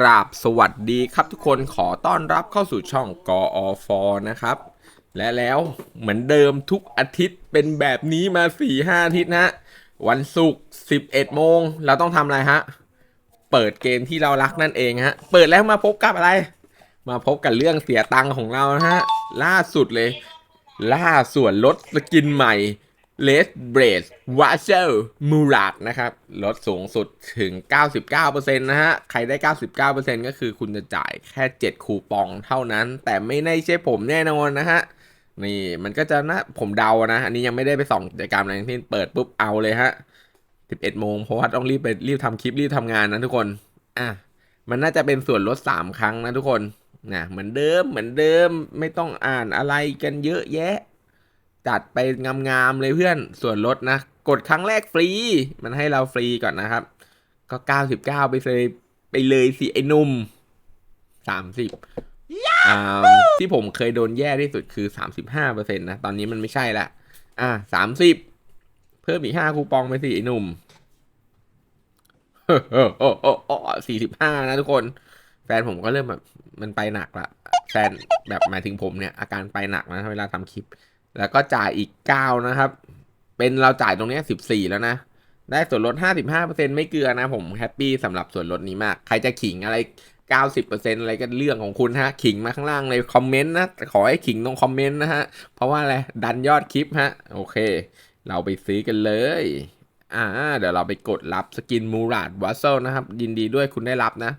กราบสวัสดีครับทุกคนขอต้อนรับเข้าสู่ช่องกออฟนะครับ และแล้วเหมือนเดิมทุกอาทิตย์เป็นแบบนี้มา4ี่ห้าอาทิตย์นะฮะวันศุกร์11 โมง เราต้องทำอะไรฮะ เปิดเกมที่เรารักนั่นเองฮะ เปิดแล้วมาพบกับอะไร มาพบกับเรื่องเสียตังค์ของเรานะฮะ ล่าสุดเลย ล่าส่วนลดสกินใหม่ เลสเบรดวาเชลมูราดนะครับ ลดสูงสุดถึง 99%นะฮะ ใครได้ 99%ก็คือคุณจะจ่ายแค่ 7 คูปองเท่านั้น แต่ไม่ได้ใช่ผมแน่นอนนะฮะ นี่มันก็จะนะผมเดานะ อันนี้ยังไม่ได้ไปส่องกิจกรรมอะไรทั้งสิ้นเปิดปุ๊บเอาเลยฮะ 11 โมงเพราะว่าต้องรีบไปรีบทำคลิปรีบทำงานนะทุกคน อะ มันน่าจะเป็นส่วนลด 3 ครั้งนะทุกคนนะเหมือนเดิมเหมือนเดิมไม่ต้องอ่านอะไรกันเยอะแยะ จัดไปงามๆเลยเพื่อนส่วนลดนะ กดครั้งแรกฟรี มันให้เราฟรีก่อนนะครับ ก็ 99 ไปเลยไปเลยสิ ไอ้หนุ่ม 30ที่ผมเคยโดนแย่ที่สุดคือ 35%นะ ตอนนี้มันไม่ใช่ละ อะ 30 เพิ่มอีก 5 คูปองไปสิ ไอ้หนุ่มสี่สิบห้านะทุกคน แฟนผมก็เริ่มแบบมันไปหนักละแฟนแบบหมายถึงผมเนี่ย อาการไปหนักนะเวลาทำคลิป แล้วก็จ่ายอีกเก้านะครับ เป็นเราจ่ายตรงนี้สิบสี่แล้วนะ ได้ส่วนลดห้าสิบห้าเปอร์เซ็นไม่เกลือนะผมแฮปปี้สำหรับส่วนลดนี้มาก ใครจะขิงอะไรเก้าสิบเปอร์เซ็นอะไรก็เรื่องของคุณฮะ ขิงมาข้างล่างในคอมเมนต์นะ ขอให้ขิงตรงคอมเมนต์นะฮะ เพราะว่าอะไร ดันยอดคลิปฮะ โอเค เราไปซื้อกันเลย อ่า เดี๋ยวเราไปกดรับสกินมูราดวัสเซลนะครับ ยินดีด้วยคุณได้รับนะ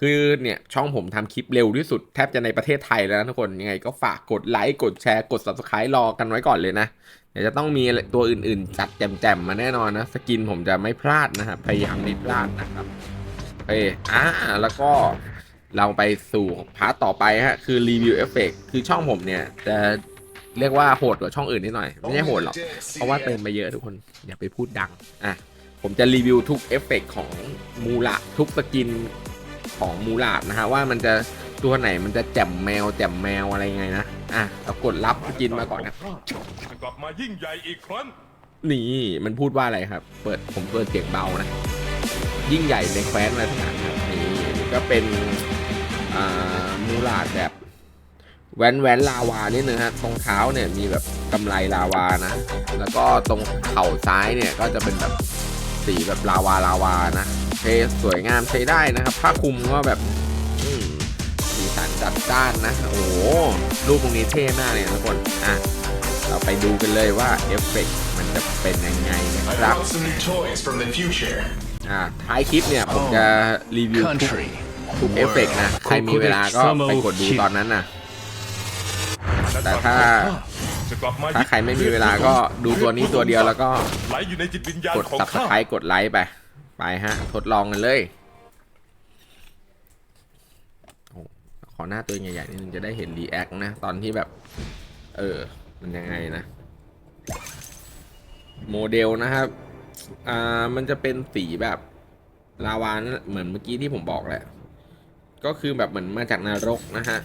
คือเนี่ยช่องผมทำคลิปเร็วที่สุดแทบจะในประเทศไทยแล้วนะทุกคนยังไงก็ฝากกดไลค์กดแชร์กด subscribe รอกันไว้ก่อนเลยนะ เดี๋ยวจะต้องมีตัวอื่นๆ จัดแจมๆมาแน่นอนนะ สกินผมจะไม่พลาดนะครับพยายามไม่พลาดนะครับโอเคอ่าแล้วก็เราไปสู่พาร์ทต่อไปฮะคือรีวิวเอฟเฟกคือช่องผมเนี่ยจะเรียกว่าโหดกว่าช่องอื่นนิดหน่อย ไม่ใช่โหดหรอก เพราะว่าเติมไปเยอะทุกคนอย่าไปพูดดังอะผมจะรีวิวทุกเอฟเฟกต์ของมูลาทุกสกิน ของมูลาดนะฮะว่ามันจะตัวไหนมันจะแจ่มแมวแจ่มแมวอะไรไงนะอะเรากดรับกินมาก่อนนะกลับมายิ่งใหญ่อีกครั้งนี่มันพูดว่าอะไรครับ เปิดผมเปิดเสียงเบานะ ยิ่งใหญ่ในแคว้นอะไรทั้งนั้นครับนี่ก็เป็นมูลาดแบบแว้นแว้นลาวานิดนึงฮะตรงเท้าเนี่ยมีแบบกำไรลาวานะ แล้วก็ตรงเข่าซ้ายเนี่ยก็จะเป็นแบบสีแบบลาวาลาวานะ เทสวยงามใช้ได้นะครับ ผ้าคลุมก็แบบอืมสีสันจัดจ้านนะ โอ้โห รูปตรงนี้เท่มากเลยนะทุกคน อะ เราไปดูกันเลยว่าเอฟเฟกต์มันจะเป็นยังไงนะค I รับ brought some new toys from the future. อ่า ท้ายคลิปเนี่ย ผมจะรีวิวทุก country ทุกเอฟเฟกต์นะ ใครมีเวลาก็ไปกดดูตอนนั้นนะแต่ถ้าจะกลับมาถ้าใครไม่มีเวลาก็ดูตัวนี้ตัวเดียวแล้วก็ไหลอยู่ในจิตวิญญาณกดของสับสข้าไครต์กดไลค์ไป ไปฮะ ทดลองกันเลยอขอหน้าตัวใหญ่ๆนิดนึงจะได้เห็นรีแอคนะ ตอนที่แบบ เออ มันยังไงนะ โมเดลนะครับ อ่า มันจะเป็นสีแบบลาวานเหมือนเมื่อกี้ที่ผมบอกแหละ ก็คือแบบเหมือนมาจากนรกนะฮะ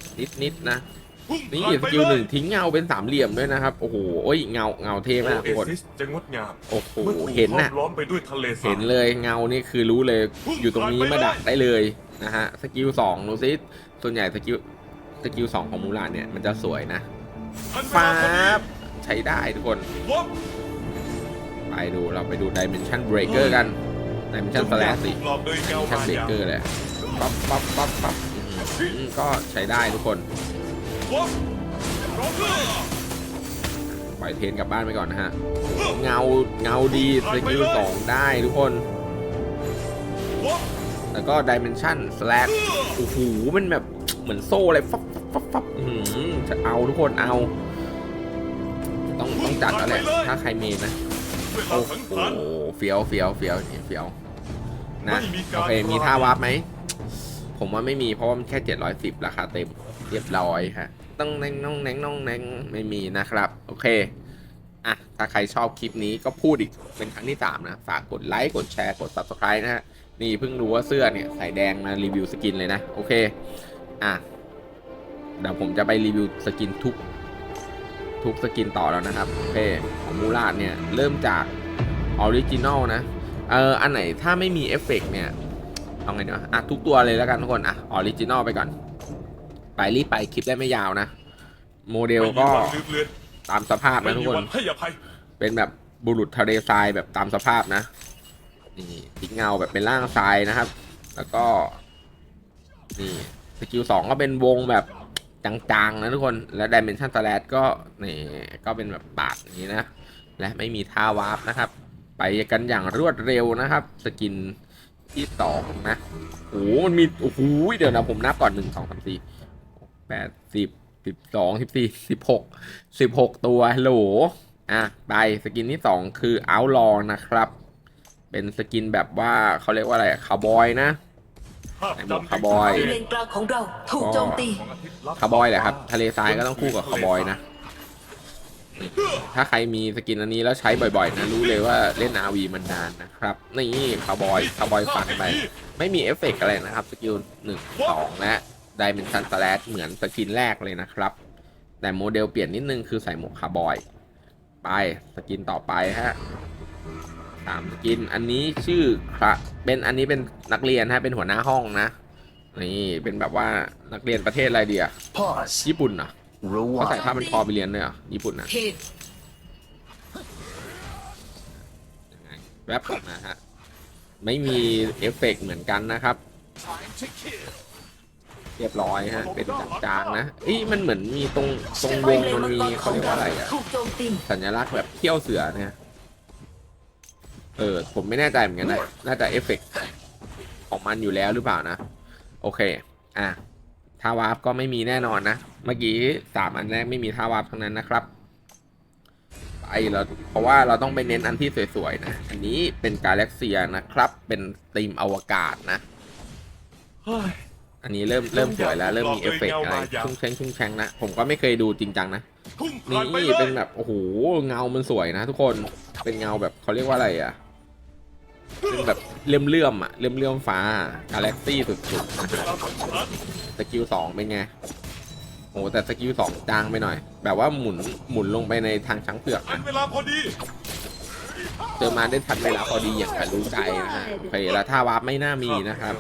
นิดๆนะพุ่งนี่ผ่า นสไปกิลเลหนึ่ยงทิ้งเงาเป็นสามเหลี่ยมด้วยนะครับ โอ้โหโอ้ยเงาเงาเท่มากโอทุกคนเอซิสจะงดงามโอ้โหเมื่อถูกเห็นห้อน่ะมล้อมไปด้วยทะเลสาเห็บนเลยเงานี่คือรู้เลยอยู่ตรงนี้มาดักได้เลยนะฮะสกิลสองดูซิส่วนใหญ่สกิลสกิลสองของมูลานเนี่ยมันจะสวยนะทันเวฟ้าลาพอดีบใช้ได้ทุกคนลบไปดูเราไปดู Dimension Breaker กัน Dimension Slash สิหลอกโดยเงา Dimension บางอย่าง Breaker เลยปั๊บปั๊บปั๊บปั๊บอื้อหือก็ใช้ได้ทุกคนลบรบเลย ปล่อยเทรนกลับบ้านไปก่อนนะฮะ เงาเงาดีสกิลสองได้ทุกคนลบแล้วก็ Dimension Slash โอ้โหมันแบบเหมือนโซ่อะไรฟับฟับฟับฟับอื้อหือจะเอาทุกคนเอา ต้องต้องจัดแล้วแหละถ้าใครมีนะเวลาโอ้สังโหหารเฟี้ยวเฟี้ยวเฟี้ยวเฟี้ยวนะไม่มีการโอเคมีท่าวาร์ปไหม ผมว่าไม่มีเพราะว่ามันแค่ 710 ราคาเต็มเรียบร้อยฮะ ต้องแนงน้องแนงน้องแนงไม่มีนะครับ โอเคอะถ้าใครชอบคลิปนี้ก็พูดอีกเป็นครั้งที่ 3 นะ ฝากกดไลค์ กดแชร์ กด subscribe นะฮะ นี่เพิ่งรู้ว่าเสื้อเนี่ย ใส่แดงมารีวิวสกินเลยนะ โอเค อะ เดี๋ยวผมจะไปรีวิวสกินทุก ทุกสกินต่อแล้วนะครับ โอเค ของมูลาดเนี่ย เริ่มจากออริจินอลนะ เออ อันไหนถ้าไม่มีเอฟเฟกต์เนี่ย เอาไงเนาะอะ ทุกตัวเลยแล้วกันทุกคน อะ ออริจินอลไปก่อน ไปรีบไปคลิปได้ไม่ยาวนะ โมเดลไม่มีก็วันลืมเลือนตามสภาพไม่นะทุมีกคนวันให้อภัยเป็นแบบบุรุษทะเลทรายแบบตามสภาพนะนี่ทิ้งเงาแบบเป็นร่างทรายนะครับ แล้วก็ นี่สกิลสองก็เป็นวงแบบจางๆนะทุกคนและดิเมนชันสแลดก็นี่ก็เป็นแบบบาดอย่างนี้นะ และไม่มีท่าวาร์ปนะครับ ไปกันอย่างรวดเร็วนะครับ สกินที่สองนะโอ้โหมันมีโอ้โหเดี๋ยวนะผมนับก่อนหนึ่งสองสามสี่ แปดสิบสิบสองสิบสี่สิบหกสิบหกตัวฮัลโหลอะไปสกินที่สองคือเอาลอนะครับ เป็นสกินแบบว่าเขาเรียกว่าอะไรคาร์บอยนะภาพไอ้หมวกจำคาร์บอยบริเวณกลางของเราถูกโจมตีของอาทิตย์ลับคาร์บอยแหละครับ ทะเลทรายก็ต้องคู่กับคาร์บอยนะ ถ้าใครมีสกินอันนี้แล้วใช้บ่อยๆ นะรู้เลยว่าเล่น RV มันนานนะครับ นี่คาร์บอยคาร์บอยฟันไป ไม่มีเอฟเฟกต์อะไรนะครับ สกิลหนึ่งสองและ ดิเมนชันสแลชเหมือนสกินแรกเลยนะครับ แต่โมเดลเปลี่ยนนิดนึงคือใส่หมวกคาร์บอย ไปสกินต่อไปฮะสามสกินอันนี้ชื่อครับเป็นอันนี้เป็นนักเรียนฮะเป็นหัวหน้าห้องนะ นี่เป็นแบบว่านักเรียนประเทศอะไรเดีย Pause. ญี่ปุ่นเหรอะเขาใส่ Rewind. ผ้าเป็นคอไปเรียนด้วยเหรอญี่ปุ่นนะเหตุยังไงแวบนะฮะ ไม่มีเอฟเฟกต์เหมือนกันนะครับ เรียบร้อยฮะ เป็นจางๆนะเอ้ยมันเหมือนมีตรงตรงวงมันมีเขาเรียกว่าอะไรอะถูกโจมตีสัญลักษณ์แบบเขี้ยวเสือเนี่ยเออผมไม่แน่ใจเหมือนกันนะน่าจะเอฟเฟกต์ของมันอยู่แล้วหรือเปล่านะ โอเค อะท่าวาร์ปก็ไม่มีแน่นอนนะ เมื่อกี้สามอันแรกไม่มีท่าวาร์ปทั้งนั้นนะครับไปเราเพราะว่าเราต้องไปเน้นอันที่สวยๆนะ อันนี้เป็นกาแล็กเซียนะครับ เป็นธีมอวกาศนะเฮ้ย อันนี้เริ่มเริ่มสวยแล้วเริ่มมีเอฟเฟกต์อะไรชุ่งแชงชุ่งแชงนะผมก็ไม่เคยดูจริงจังนะพุ่งนี่ผ่านไปเลยเป็นแบบโอ้โหเงามันสวยนะ ทุกคนเป็นเงาแบบเขาเรียกว่าอะไรอะเป็นแบบเลื่อมเลื่อมๆอะเลื่อมเลื่อมๆฟ้ากาแล็กซี่สุดๆนะฮะสกิลสองเป็นไงโอ้แต่สกิลสองจางไปหน่อย แบบว่าหมุนหมุนลงไปในทางช้างเผือกทันนะเวลาพอดีเจอมาได้ทันเวลาพอดีอย่างกับรู้ใจนะฮะโอเคแล้วถ้าวาร์ปไม่น่ามีนะครับ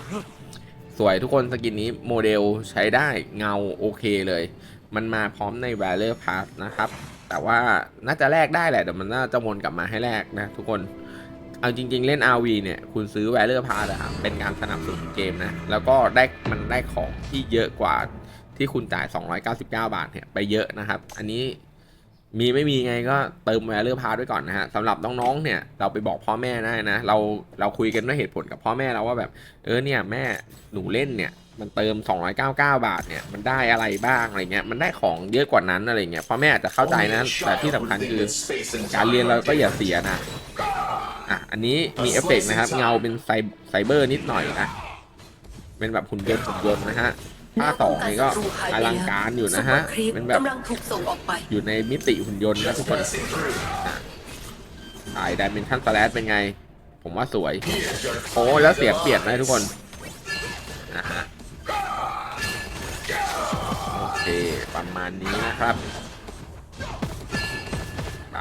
สวยทุกคนสกินนี้โมเดลใช้ได้เงาโอเคเลย มันมาพร้อมใน v a l o r Pass นะครับ แต่ว่าน่าจะแลกได้แหละแต่มันน่าจะวนกลับมาให้แลกนะทุกคน เอาจริง ๆ เล่น RV เนี่ย คุณซื้อ v a l o r Pass อะครับเป็นการสนับสนุนเกมนะ แล้วก็ได้มันได้ของที่เยอะกว่าที่คุณจ่าย 299 บาทเนี่ยไปเยอะนะครับ อันนี้ มีไม่มีไงก็เติม v a l o r Pass ไว้ก่อนนะฮะสำหรับน้องๆเนี่ยเราไปบอกพ่อแม่ได้นะเราเราคุยกันด้วยเหตุผลกับพ่อแม่เราว่าแบบ เออเนี่ยแม่หนูเล่นเนี่ยมันเติม 299 บาทเนี่ยมันได้อะไรบ้างอะไรเงี้ยมันได้ของเยอะกว่านั้นอะไรเงี้ยพ่อแม่อาจจะเข้าใจนะแต่ที่สำคัญคือการเรียนเราก็อย่าเสียนะอะอันนี้มีเอฟเฟกต์นะครับ เงาเป็นไซไซเบอร์นิดหน่อยนะเป็นแบบหุ่นยนต์หุ่นยนต์นะฮะ ภาคสองนี่ก็อลังการอยู่นะฮะซุปเปอร์ครีปเป็นแบบกำลังถูกส่งออกไปอยู่ในมิติหุ่นยนต์นะทุกคนถ่ายดิเมนชันสแลชเป็นไง ผมว่าสวย โอ้แล้วเสียเปรียบนะทุกคนนะฮะโอเคประมาณนี้นะครับไป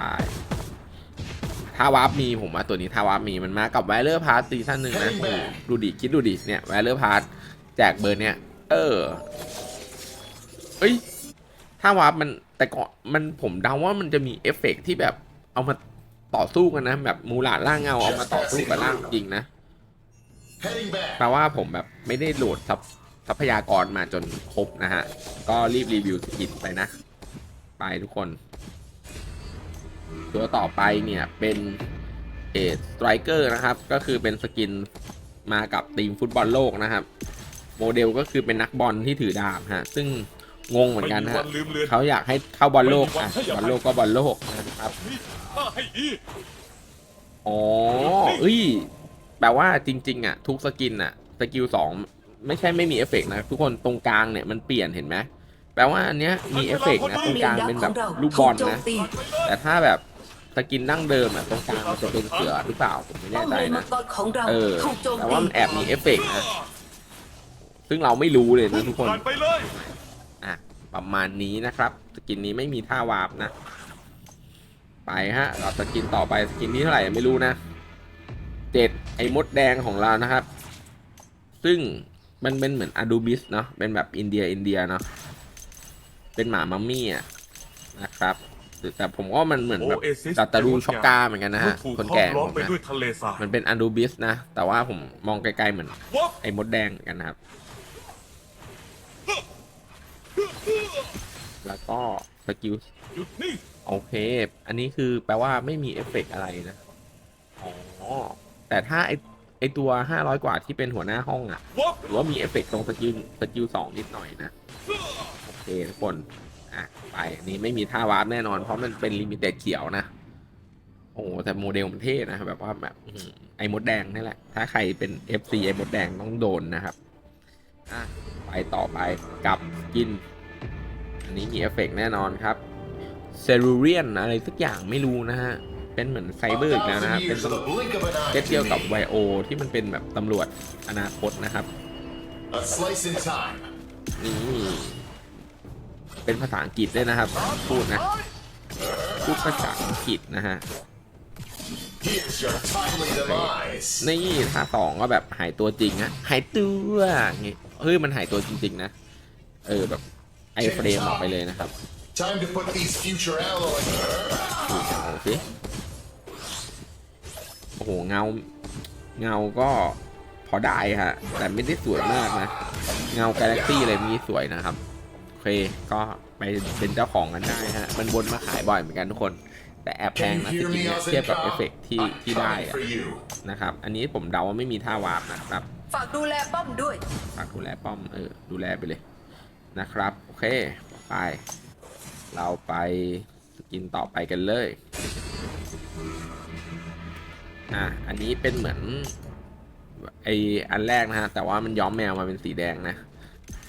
ถ้าวาร์ปมีผมว่าตัวนี้ถ้าวาร์ปมีมันมากับไวเลอร์พาร์ตซีซั่นหนึ่งนะโอ้โหดูดิคิดดูดิเนี่ยไวเลอร์พาร์ตแจกเบอร์เนี่ย เออ เอ้ย ถ้าวาร์ปมันแต่ก่อนมันผมเดาว่ามันจะมีเอฟเฟกต์ที่แบบเอามาต่อสู้กันนะ แบบมูลาดล่างเงาเอามาต่อสู้กับล่างจริงนะแปลว่าผมแบบไม่ได้โหลดทรัพทรัพยากรมาจนครบนะฮะ ก็รีบรีวิวสกินไปนะ ไปทุกคน ตัวต่อไปเนี่ยเป็นเอสไตรเกอร์นะครับ ก็คือเป็นสกินมากับทีมฟุตบอลโลกนะครับ โมเดลก็คือเป็นนักบอลที่ถือดาบฮะ ซึ่งงงเหมือนกันไม่มีฮะวันลืมเลือนเขาอยากให้เข้าบอลโลกอะบอลโลกก็บอลโลกนะครับนี่ถ้าให้ดีอ๋อเอ้ยแปลว่าจริง ๆ อะ ทุกสกินอะสกิลสองไม่ใช่ไม่มีเอฟเฟกต์นะ ทุกคนตรงกลางเนี่ยมันเปลี่ยนเห็นไหมแปลว่าอันเนี้ยมีเอฟเฟกต์นะตรงกลางเป็นแบบลูกบอลถูกโจมนะตีแต่ถ้าแบบสกินดั้งเดิมอะตรงกลางมันจะเป็นเสือหรือเปล่าผมไม่ป้อแน่มใจเลนมันะงกรของเราเออถูกโจมแต่ตีว่ามันแอบมีเอฟเฟกต์นะ ซึ่งเราไม่รู้เลยนะทุกคนผ่านไปเลยอะประมาณนี้นะครับ สกินนี้ไม่มีท่าวาร์ปนะ ไปฮะเราสกินต่อไปสกินนี้เท่าไหร่ไม่รู้นะเจ็ดไอ้มดแดงของเรานะครับ ซึ่งมันเป็นเหมือนอะดูบิสเนาะเป็นแบบอินเดียอินเดียเนาะเป็นหมามัมมี่อะนะครับแต่แต่ผมว่ามันเหมือนโอแบบเอซิสตัตารูช็อกกาเหมือนกันนะเมื่อฮะถูกคนห้อแก่มล้อมผมไปนะด้วยทะเลทรายมันเป็นอะดูบิสนะ แต่ว่าผมมองไกลๆเหมือนวับไอ้มดแดงเหมือนกันนะครับ แล้วก็สกิลหยุดนี่โอเค อันนี้คือแปลว่าไม่มีเอฟเฟกต์อะไรนะ อ๋อ แต่ถ้าไอไอตัว 500 กว่าที่เป็นหัวหน้าห้องอะวับหรือว่ามีเอฟเฟกต์ตรงสกิลสกิลสองนิดหน่อยนะ โอเคทุกคน อะ ไป อันนี้ไม่มีท่าวาร์ปแน่นอน เพราะมันเป็นลิมิเต็ดเขียวนะ โอ้โหแต่โมเดลมันเท่นะ แบบว่าแบบอื้อหือไอ้มดแดงนี่แหละ ถ้าใครเป็น FC ไอ้มดแดงต้องโดนนะครับ อะ ไปต่อไปกับกินอั นนี้มีเอฟเฟกต์แน่นอนครับเซรูเรียนอะไรสักอย่างไม่รู้นะฮะ เป็นเหมือนไซเบอร์อีกแล้วนะครับ เป็นเก็ตเดียวกับไวโอที่มันเป็นแบบตำรวจอนาคตนะครับ นี่เป็นภาษาอังกฤษด้วยนะครับ พูดนะ พูดภาษาอังกฤษนะฮะ นี่ท่าสองก็แบบหายตัวจริงอะหายตัวอย่างงี้เฮ้ยมันหายตัวจริง ๆ นะ เออแบบ ไอเฟรมออกไปเลยนะครับ Time to put these future alloy. ดูเงาสิโอ้โหเงา เงาก็พอได้ฮะ แต่ไม่ได้สวยมากนะ เงากาแล็กซี่อะไรมีสวยนะครับโอเคก็ไปเป็นเจ้าของกันได้ฮะ มันบนมาขายบ่อยเหมือนกันทุกคน แต่แอบแพง Can นะ you ส hear กิน me, เนี่ยเทียบกับเอฟเฟก Ozzy? ที่ I'm ที่ได้ coming อะ for you. นะครับ อันนี้ผมเดาว่าไม่มีท่าวาร์ปนะครับ ฝากดูแลป้อมด้วย ฝากดูแลป้อมเออดูแลไปเลย นะครับ โอเค ไป เราไปสกินต่อไปกันเลย อะ อันนี้เป็นเหมือนไออันแรกนะฮะ แต่ว่ามันย้อมแมวมาเป็นสีแดงนะ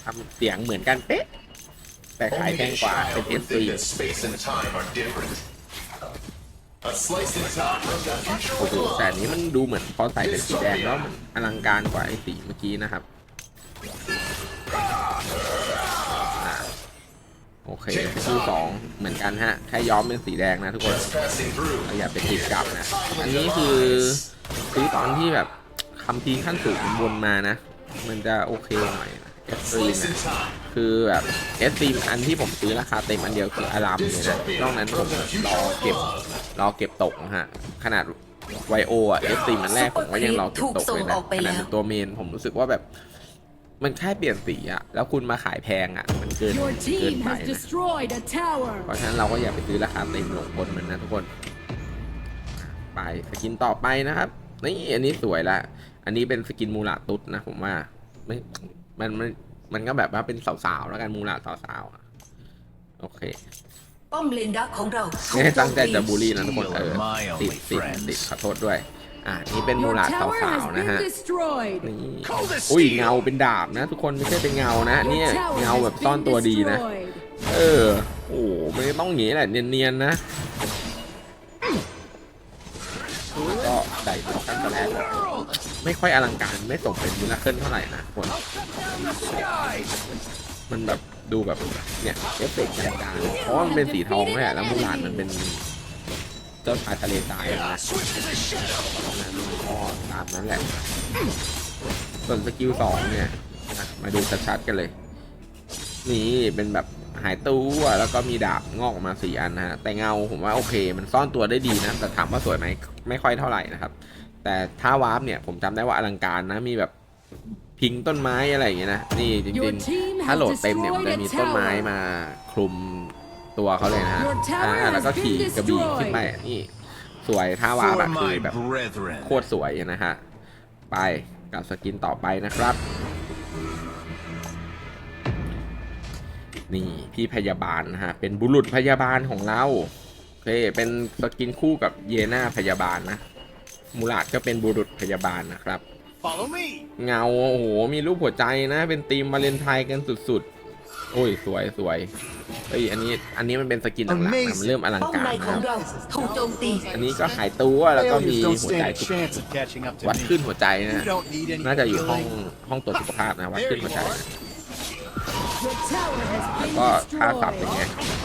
ทำเสียงเหมือนกันเป๊ะ แต่ขายแพงกว่าเป็นเอสซีโอ้โหแต่นี้มันดูเหมือนพอใส่เป็นสีแดงแล้วมันอลังการกว่าไอสีเมื่อกี้นะครับ โอเคคิวสองเหมือนกันฮะ แค่ย้อมเป็นสีแดงนะทุกคนอย่าไปติดกลับนะ อันนี้คือซื้อตอนที่แบบคำพีขั้นสูงบนมานะ มันจะโอเคหน่อยนะเอสซีนะคือแบบเอสซีอันที่ผมซื้อราคาเต็มอันเดียวคืออารามเลยนะนอกนั้นผมรอเก็บรอเก็บตกนะฮะ ขนาดไวโออะเอสซีมันแรกผมก็ยังรอเก็บตกเลยนะออกไปขแล้นาดวเป็นตัวเมนผมรู้สึกว่าแบบ มันแค่เปลี่ยนสีอะแล้วคุณมาขายแพงอะมันเกิน Your เกิน team ไป has นะ destroyed a tower. เพราะฉะนั้นเราก็อย่าไปซื้อราคาเต็มหลงบนมันนะทุกคน ไปสกินต่อไปนะครับ นี่อันนี้สวยละ อันนี้เป็นสกินมูลาตุดนะผมว่าไม่มันมันมันก็แบบว่าเป็นสาวๆแล้วกันมูลาสาวๆอะโอเค ป้อมเลนดักของเราถูไม่กได้โจตั้มงใจตีจะบูลลี่นะทุกคนเออ You're my ติด only ติด friends ติดขอโทษด้วย อะนี่เป็นมู Your ลา tower สาว has ๆนะฮะ been destroyed. นี่ Cold as อุ้ย steel เงาเป็นดาบนะ ทุกคนไม่ใช่เป็นเงานะ Your เนี่ย tower เงา has แบบซ่อน been ตัวดีนะ destroyed. เออโอ้โหไม่ต้องอย่างนี้แหละเนียนๆนะก็ได้ตัวกันตอนแรกนะไม่ค่อยอลังการไม่สมเป็นมิลาเคิลเท่าไหร่นะคนมันแบบดูแบบเนี่ยเอฟเฟกต์จางๆเพราะว่ามันเป็นสีทองแหละแล้วมูหลานมันเป็น เจ้าชายทะเลทรายอะนะนั้นก็ตามนั้นแหละ ส่วนสกิลสองเนี่ยอะมาดูชัดๆกันเลย นี่เป็นแบบหายตัวแล้วก็มีดาบงอกออกมาสี่อันนะฮะ แต่เงาผมว่าโอเค มันซ่อนตัวได้ดีนะ แต่ถามว่าสวยไหมไม่ค่อยเท่าไหร่นะครับ แต่ถ้าวาร์ปเนี่ยผมจำได้ว่าอลังการนะ มีแบบพิงต้นไม้อะไรอย่างเงี้ยนะ นี่จ Your ริง team ๆถ้า has โหลดเต็มเนี่ยมันจะ destroyed มี a ต้นไม้ tower. มาคลุม ตัวเขาเลยนะฮะ Your tower อ่าแล้วก็ has been ขี่กระบี่ขึ้นไป destroyed. นี่สวยถ้าวาร์ป For อะคือ my แบบ brethren. โคตรสวยนะฮะไปกับสกินต่อไปนะครับ นี่พี่พยาบาลนะฮะเป็นบุรุษพยาบาลของเราโอเคเป็นสกินคู่กับเยน่าพยาบาลนะมูลาดก็เป็นบุรุษพยาบาลนะครับ Follow me. เงาโอ้โหมีรูปหัวใจนะ เป็นธีมวาเลนไทน์กันสุดๆ โอ้ยสวยสวยเฮ้ยอันนี้อันนี้มันเป็นสกินหลังๆนะมันเริ่มอลังป้อมการในขนะองครับเราถูกโจมตีอันนี้ก็หายตัวแล้วก็มี Failures don't หัวใจ stand a ทุก chance of catching up วัด to ขึ้น me. หัวใจนะ You don't need any น่าจะอยู่ห้อง healing. ห้องตรวจสุขภาพนะวัดขึ้นหัวใจนะ Your tower has แล้ว been ก็ท่าสับเป็น destroyed. ไง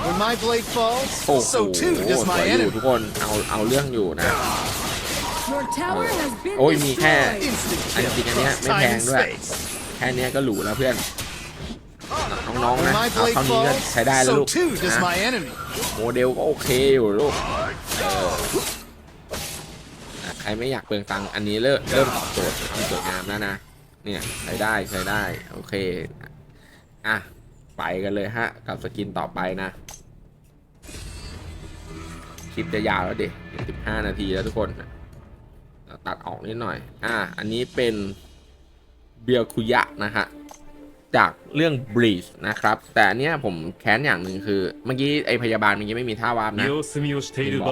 When my blade falls, โอ้โห so too ส does ว my ยอยู่ enemy. ทุกคนเอาเอาเรื่องอยู่นะ Your tower has been โอ้ยมีแค่ destroyed. Instant อันจริง kill อันเนี้ย across ไม่แพ time ง and ด้วย space. ค่เนี้ยก็หรูแล้วเพื่อน น้องๆ When นะ my เอา blade เท่านี้ก็ falls, ใช้ได้แล้ว so ลูก too does นะ my enemy. โมเดลก็โอเคอยู่ลูกเอออะใครไม่อยากเปลืองตังค์อันนี้เริ่มเริ่มตอบโจทย์ความสวยงามแล้วนะเนี่ยใช้ได้ใช้ได้โอเคอะไปกันเลยฮะ กับสกินต่อไปนะคลิปจะยาวแล้วเด็กสิบห้านาทีแล้วทุกคน ตัดออกนิดหน่อย อะอันนี้เป็นเบียคุยะนะฮะ จากเรื่องบลิสนะครับ แต่อันเนี้ยผมแค้นอย่างหนึ่งคือ เมื่อกี้ไอพยาบาลเมื่อกี้ไม่มีท่าวาร์ปนะบอก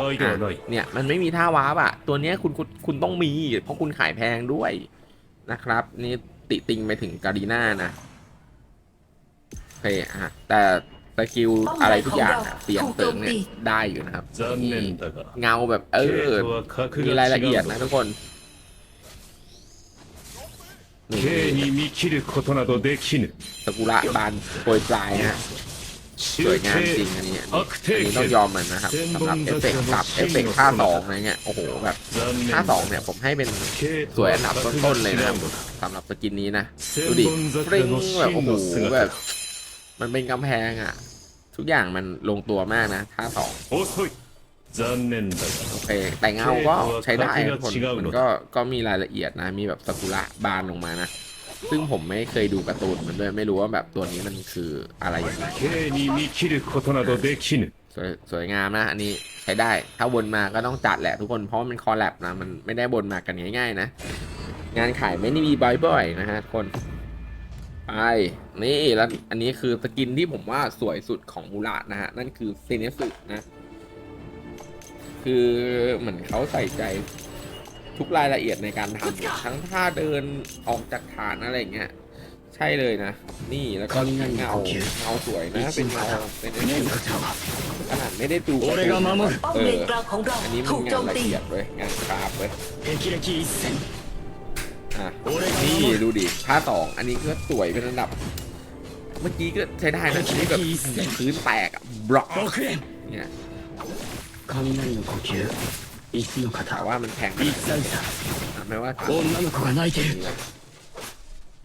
เนี่ยมันไม่มีท่าวาร์ปอะ ตัวเนี้ยคุณคุณคุณต้องมี เพราะคุณขายแพงด้วยนะครับ นี่ติติงไปถึงการีน่านะโอเคฮะแต่สกิลอะไรทุกอย่างเปลี่ยงเติมเนี่ยได้อยู่นะครับเงาแบบเออมีรายละเอียดนะทุกคน นี่ K に見切ることなどできぬ สกุระบานโปรยปลายฮะสวยงามจริงอันนี้อันนี้ 悪 อันนี้ 定 ต้องย 剣 อมมันนะครับสำหรับเอฟเฟกต์สับเอฟเฟกต์ท่าสองอะไรเงี้ยโอ้โหแบบ 残念 ท่า だ สองเนี่ยผมให้เป็น K ส と วย は อันดับ 格 ต้ が นๆเลย 違 นะครับ うのだ สำหรับสกินนี้นะ 千 ดูดิ 本 ฟริ้ง 桜の แบบโอ้ 真 โห の แบบ 姿 มันเป็นกำแพงอ่ะ ทุกอย่างมันลงตัวมากนะท่าสอง 遅い 残念だ โอ が เค แต่เงาก็ใช้ได้ทุกคนมันก็ก็มีรายละเอียดนะ มีแบบสกุระบานลงมานะ ซึ่งผมไม่เคยดูการ์ตูนมันด้วยไม่รู้ว่าแบบตัวนี้มันคืออะไรยังไง K に見切ることなどできぬ สวยสวยงามนะ อันนี้ใช้ได้ ถ้าวนมาก็ต้องจัดแหละทุกคน เพราะว่ามันคอลแลบนะ มันไม่ได้วนมากันง่ายๆนะ งานขายไม่ได้มีบ่อยๆนะฮะทุกคน ไป นี่แล้วอันนี้คือสกินที่ผมว่าสวยสุดของมูระนะฮะ นั่นคือเซเนสึนะ คือเหมือนเขาใส่ใจทุกรายละเอียดในการทำทั้งท่าเดินออกจากฐานอะไรเงี้ยใช่เลยนะ นี่แล้วก็เงาเงาสวยนะเป็นเงาเป็นขนาดไม่ได้ดูเอออันนี้มันงานละเอียดเลยงานคราบเลยอะนี่ดูดิท่าสองอันนี้ก็สวยเป็นระดับ เมื่อกี้ก็ใช้ได้นะนี่แบบพื้นแตกอะบล็อกเนี่ย 雷の呼吸椅子の แต่ 方 ว่ามันแข็ง 一歳差 อ่ะไม่ว่า 女の子が泣いてる นี่นะ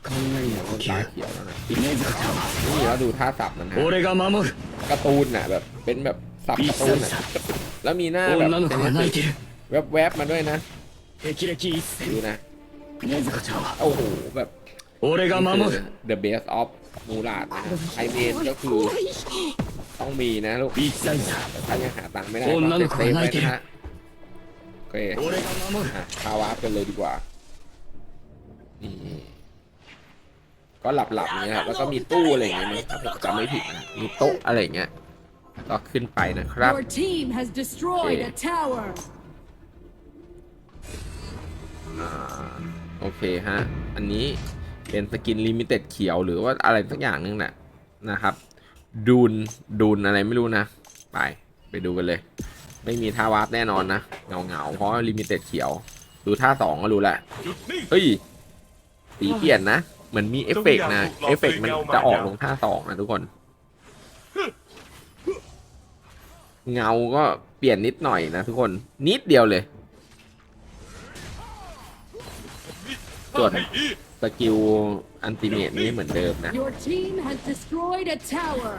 雷の呼 ต้น 吸 ตาเขียวแล้วนะ 禰豆子ちゃんは นี่แล้วดูท่าสับมันนะ 俺が守る การ์ตูนน่ะแบบเป็นแบบสับ 一 การ์ตูน 歳 น่ะ 差 แล้วมีหน้าแบบ 女の子が泣いてる แวบๆมาด้วยนะ 霹靂一 ดู 閃 นะ 禰豆子ちゃんは โอ้โหแบบ 俺が นี่ 守 คือ る the best of มูราดนะฮะไอเมนก็คือ ต้องมีนะลูกอีกใจถ้ายังหาตังค์ไม่ได้ก็เซฟไว้นะฮะโอเคคาวาร์ปกันเลยดีกว่านี่ก็หลับๆเงี้ยครับแล้วก็มีตู้อะไรอย่างเงี้ยมั้งผมจำไม่ผิดนะมีโต๊ะอะไรอย่างเงี้ยก็ขึ้นไปนะครับโอเโอเคฮะ อันนี้เป็นสกินลิมิเต็ดเขียวหรือว่าอะไรสักอย่างนึงแหละนะครับ ดูนดูนอะไรไม่รู้นะ ไป ไปดูกันเลย ไม่มีท่าวาร์ปแน่นอนนะเงาเงาเพราะลิมิเต็ดเขียว ดูท่าสองก็รู้แหละเฮ้ยสีเปลี่ยนนะ เหมือนมีเอฟเฟกต์นะเอฟเฟกต์มันจะออกลงท่าสองนะทุกคน เงาก็เปลี่ยนนิดหน่อยนะทุกคนนิดเดียวเลยส่วนให้ดีส กิลอันติเมตนี้เหมือนเดิมนะ Your team has destroyed a tower.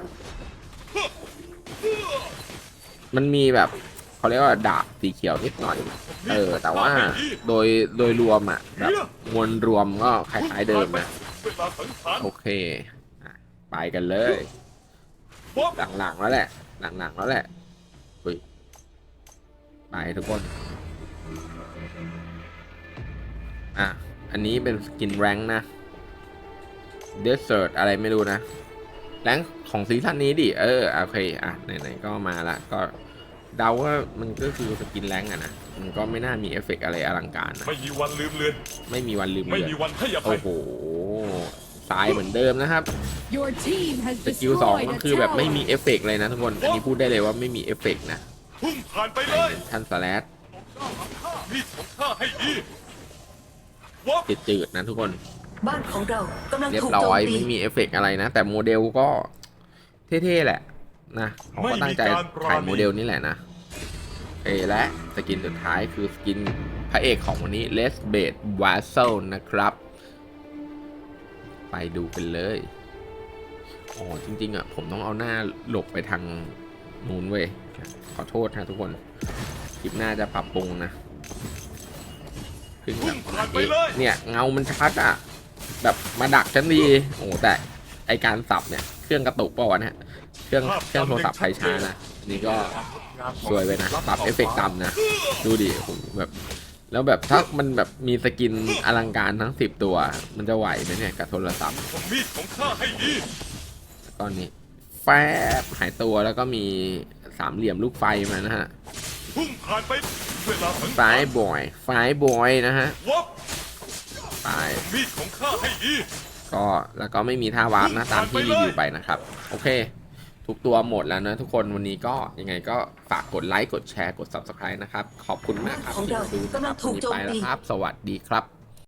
มันมีแบบเขาเรียกว่าดาบสีเขียวนิดหน่อย เออ แต่ว่าโดยโดยรวมอะแบบมวลรวมก็คล้ายๆเดิมนะเวลาสังหารโอเคอะไปกันเลยป๊อปหลังๆแล้วแหละ หลังๆแล้วแหละอุ้ยไปทุกคน อะ อันนี้เป็นสกินแรงค์นะเดสเซอร์ตอะไรไม่รู้นะแรงค์ของซีซั่นนี้ดิ เออ โอเค อะ ไหนๆ ก็มาละ ก็เดาว่ามันก็คือสกินแรงค์อะนะ มันก็ไม่น่ามีเอฟเฟกต์อะไรอลังการนะ ไม่มีวันลืมเลือน ไม่มีวันลืมไม่เลือนมีวันให้อภัโอ้ยโหสายเหมือนเดิมนะครับ Your team has สกิลสอง destroyed ก็ a คือแบบไม่มี tower. เอฟเฟกต์เลยนะทุกคน อันนี้พูดได้เลยว่าไม่มีเอฟเฟกต์นะ พุ่งผ่านไปเลย ท่านสแลดมีดของข้าให้ดีป๊อป จืดๆนะทุกคน บ้านของเรากำลังเรียบถูกร้โจอมยตีไม่มีเอฟเฟกต์อะไรนะ แต่โมเดลก็เท่ๆแหละนะเขาก็ตั้งใจขายโมเดลนี่แหละนะเอและสกินสุดท้ายคือสกินพระเอกของวันนี้เลสเบดวาเซลนะครับ ไปไปดูกันเลยอ๋อจริง ๆอะผมต้องเอาหน้าหลบไปทางนู้นเว้ยขอโทษนะทุกคน คลิปหน้าจะปรับปรุงนะเพิ่งแบบพุ่งผ่านไปเลย เนี่ยเงามันชัดอะ แบบมาดักฉันดี โอ้แต่ไอการสับเนี่ยเครื่องกระตุกเปล่าวะเนี่ยเครื่องเครื่องโทรศัพท์ใครช้านะนี่ก็สวยไปนะปรับเอฟเฟกต์ต่ำนะดูดิผมแบบแล้วแบบถ้ามันแบบมีสกินอลังการทั้งสิบตัว มันจะไหวไหมเนี่ยกับโทรศัพท์ทำมีดของข้าให้ดีตอนนี้แฟบหายตัวแล้วก็มีสามเหลี่ยมลูกไฟมานะฮะพุ่งผ่านไป เวลาสังไฟบอยไฟบอยนะฮะวับไปมีดของข้าให้ดี ก็แล้วก็ไม่มีท่าวาร์ปนะตามที่รีวิวไปนะครับ โอเค ทุกตัวหมดแล้วนะทุกคนวันนี้ก็ยังไงก็ฝากกดไลค์กดแชร์กด subscribe นะครับ ขอบคุณมากครับของเราที่ดูนะกำลัครังบถูวันกนี้โจมไปแล้วตีครับ สวัสดีครับ